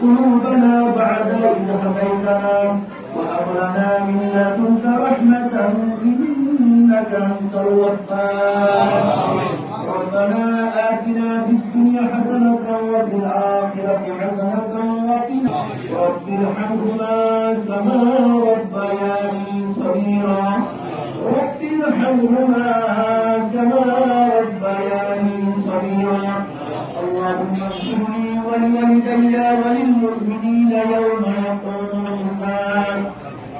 قلوبنا بعد إذ هديتنا وهب لنا من لدنك رحمة إنك أنت الوهاب. ربنا آتنا في الدنيا حسنة وفي الآخرة حسنة وقنا. رب ارحمهما كما ربياني صغيرا. رب ارحمهما ولوالدي وللمؤمنين يوم يقوم الحساب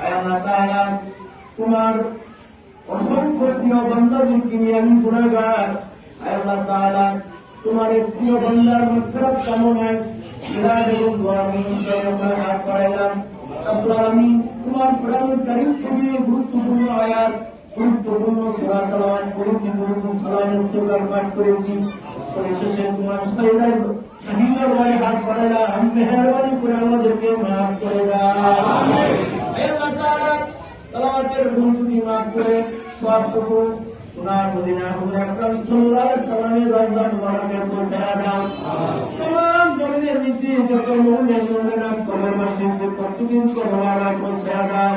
আল্লাহ তাআলা তোমার অসংখ্য প্রিয় বান্দাদেরকে নিয়ে আমি গুণাগার আয় আল্লাহ তাআলা তোমার এই প্রিয় বান্দার মগফিরাত কামনায় মিলাদ এবং দোয়া অনুষ্ঠানে আমরা হাত বাড়াইলাম রব্বুল আলামিন তোমার কোরআনুল কারীম থেকে গুরুত্বপূর্ণ আয়াত গুরুত্বপূর্ণ সূরা তেলাওয়াত করেছি গুরুত্ব সালাম ইস্তেগফার পাঠ করেছি পরিশেষে তোমার সহিদার শহীদের বাড়ি হাত বাড়াইলাম মেহরবানি করে আমাদেরকে মাফ করে তালাওয়াতের ভুল ত্রুটি মাফ করে সবটুকু সোনার মদিনা হুজুর সাল্লাল্লাহু আলাইহি সাল্লামের রওজা মুবারকের পৌঁছায়া দাও। তমাম জমিনের নিচে যত মুমিন মুমিনাত কবরবাসী সে প্রত্যেকের কবরওয়ালা পৌঁছায়া দাও।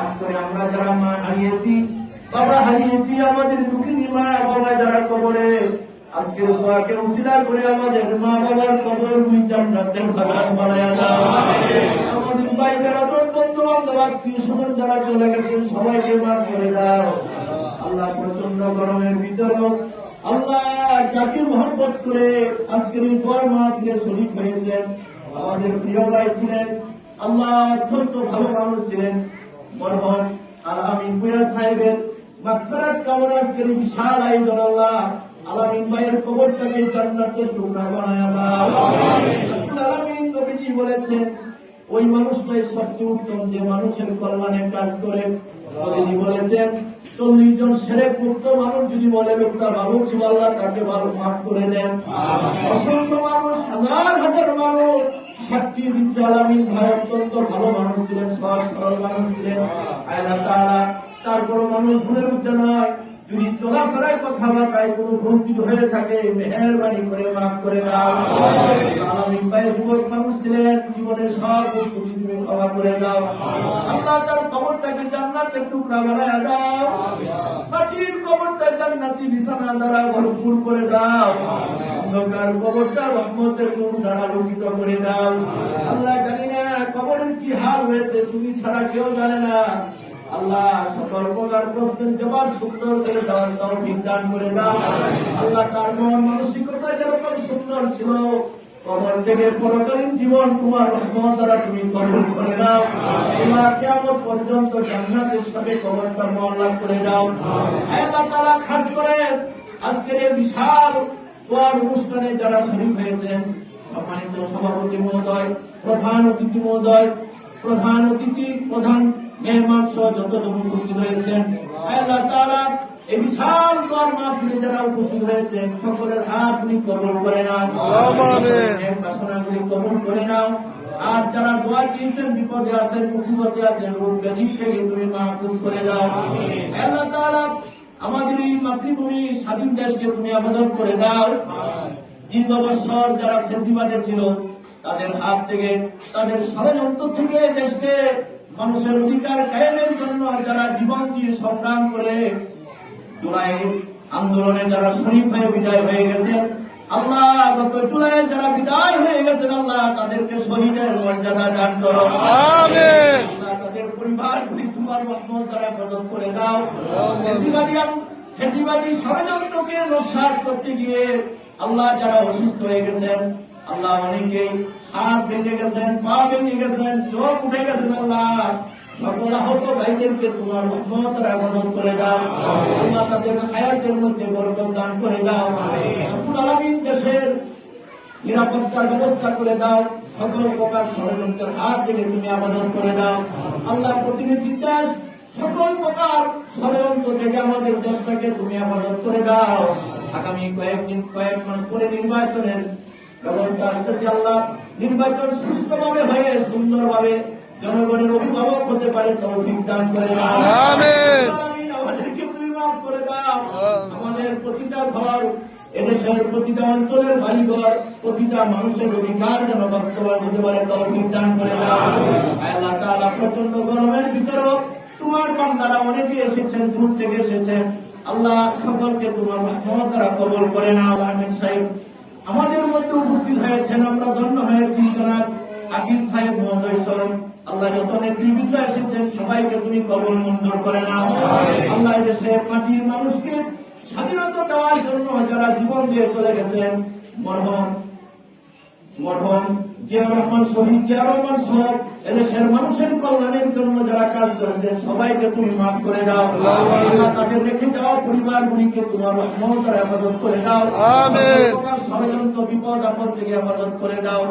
আজ আমরা যারা মা হারিয়েছি বাবা হারিয়েছি আমাদের দুঃখিনী মা আজকের দোয়াকে উসিলা করে আমাদের মা বাবার কবর জান্নাতের বাগান বানায়া দাও আমাদের যারা তোর বন্ধু বান্ধব আত্মীয় স্বজন যারা চলে গেছেন সবাইকে মাফ করে দাও আল্লাহ প্রচণ্ড গরমের ভিতর আল্লাহ যাকে মহব্বত করে আজকের এই পর মাহফিলে শরীফ হয়েছেন। আমাদের প্রিয় ভাই ছিলেন আল্লাহ অত্যন্ত ভালো মানুষ ছিলেন। মরহম আলামিন পুয়া সাহেবের মাকসারাত কামনা আজকের বিশাল আয়োজন আল্লাহ। আলামিন ভাইয়ের কবরটাকে জান্নাতের টুকরা বানায় দাও আলামিন নবীজি বলেছেন ওই মানুষটাই সবচেয়ে উত্তম যে মানুষের কল্যাণে কাজ করে। নবীজি বলেছেন চল্লিশ জন সেরেক মুক্ত মানুষ যদি বলে লোকটা ভালো ছিল আল্লাহ তাকে ভালো মাফ করে দেন অসংখ্য মানুষ হাজার হাজার মানুষ সাক্ষী দিচ্ছে আলামিন ভাই অত্যন্ত ভালো মানুষ ছিলেন সহজ সরল মানুষ ছিলেন। তাআলা তারপর মানুষ ভুলের উঠতে নয়। যদি চলাফেরায় কথাবার্তায় কোনো ভ্রমচিত হয়ে থাকে মেহরবানি করে মাফ করে দাও। যুবক মানুষ ছিলেন জীবনের সব ভুল তুমি ক্ষমা করে দাও। আল্লাহ তার কবরটাকে জান্নাতের টুকরা বানায় দাও। মাটির কবরটা জান্নাতি বিছানা দ্বারা ভরপুর করে দাও। অন্ধকার কবরটা রহমতের নূর দ্বারা আলোকিত করে দাও। আল্লাহ জানি না কবরের কি হাল হয়েছে তুমি ছাড়া কেউ জানে না। আল্লাহ, সকল প্রকার প্রশ্নের জবাব সুন্দর করে দেওয়ার তৌফিক দান করে দাও। আল্লাহ, তার মন মানসিকতা যেরকম সুন্দর ছিল, কবর থেকে পরকালীন জীবন তোমার রহমত দ্বারা তুমি কবুল করে দাও তোমার কেমন পর্যন্ত জান্নাতের সাথে কবরটা মহল্লা করে দাও। আল্লাহ তারা খাস করে আজকের এই বিশাল দোয়ার অনুষ্ঠানে যারা শরীর হয়েছেন, সম্মানিত সভাপতি মহোদয়, প্রধান অতিথি মহোদয়, প্রধান অতিথি, প্রধান মেহমান সহ যত লোক উপস্থিত হয়েছেন আল্লাহ তাআলা এই বিশাল দোয়ার মাহফিলে যারা উপস্থিত হয়েছেন সকলের হাত তুমি কবল করে নাও। বাসনাগুলি কবল করে নাও। আর যারা দোয়া চেয়েছেন বিপদে আছেন মুসিবতে আছেন রোগ ব্যাধি থেকে তুমি মাহফুজ করে দাও। আল্লাহ তাআলা আমাদের এই মাতৃভূমি স্বাধীন দেশকে তুমি আবেদন করে দাও। দীর্ঘ বছর যারা ফেসিবাদে ছিল তাদের হাত থেকে তাদের ষড়যন্ত্র থেকে দেশকে মানুষের অধিকার কায়েমের জন্য যারা জীবন দিয়ে সংগ্রাম করে জুলাই আন্দোলনে যারা শরীফ হয়ে বিদায় হয়ে গেছেন আল্লাহ গত জুলাই যারা বিদায় হয়ে গেছেন আল্লাহ তাদেরকে শহীদের মর্যাদা দান করো। আল্লাহ তাদের পরিবারগুলি তোমার রহমত দ্বারা কদম করে দাও। ফেসিবাদী ষড়যন্ত্রকে নস্বাত করতে গিয়ে আল্লাহ যারা অসুস্থ হয়ে গেছেন আল্লাহ অনেকেই হাত ভেঙে গেছেন পা ভেঙে গেছেন চোখ উঠে গেছেন আল্লাহ। সকল আহত ভাইদেরকে তোমার রহমতের আবাদত করে দাও। আল্লাহ তাদের হায়াতের মধ্যে বরকত দান করে দাও। আলমিন দেশের নিরাপত্তার ব্যবস্থা করে দাও। সকল প্রকার ষড়যন্ত্রের হাত থেকে তুমি আবাদন করে দাও। আল্লাহ প্রতিনিধি দেশ সকল প্রকার ষড়যন্ত্র থেকে আমাদের দেশটাকে তুমি আবাদত করে দাও। আগামী কয়েকদিন কয়েক মাস পরে নির্বাচনের ব্যবস্থা আসতেছে আল্লাহ। নির্বাচন সুস্থভাবে হয়ে সুন্দরভাবে জনগণের অভিভাবক হতে পারে তৌফিক দান করে। আমাদেরকে তুমি মাফ করে দাও। আমাদের প্রতিটা ঘর এদেশের প্রতিটা অঞ্চলের বাড়িঘর প্রতিটা মানুষের অধিকার যেন বাস্তবায়ন হতে পারে তৌফিক দান করে দাও। আল্লাহ তাআলা প্রচণ্ড গরমের ভিতরেও তোমার বান্দারা অনেকে এসেছেন দূর থেকে এসেছেন। আল্লাহ সকলকে তোমার দ্বারা কবল করে না আহমেদ সাহেব। আমাদের মধ্যে উপস্থিত হয়েছেন আমরা ধন্য হয়েছি জনাব আকিল সাহেব মহোদয় স্বরণ আল্লাহ যত নেতৃবৃন্দ এসেছেন সবাইকে তুমি কবল মঞ্জুর করে না আল্লাহ দেশে মাটির মানুষকে স্বাধীনতা দেওয়ার জন্য যারা জীবন দিয়ে চলে গেছেন মরহম মরহম জিয়া রহমান শহীদ জিয়া রহমান সহ এদেশের মানুষের কল্যাণের জন্য যারা কাজ করেছেন সবাইকে তুমি মাফ করে দাও। আল্লাহ দেখে রেখে যাওয়া পরিবারগুলিকে তোমার রহমত হেফাজত করে দাও। তোমার ষড়যন্ত্র বিপদ আপদ থেকে হেফাজত করে দাও।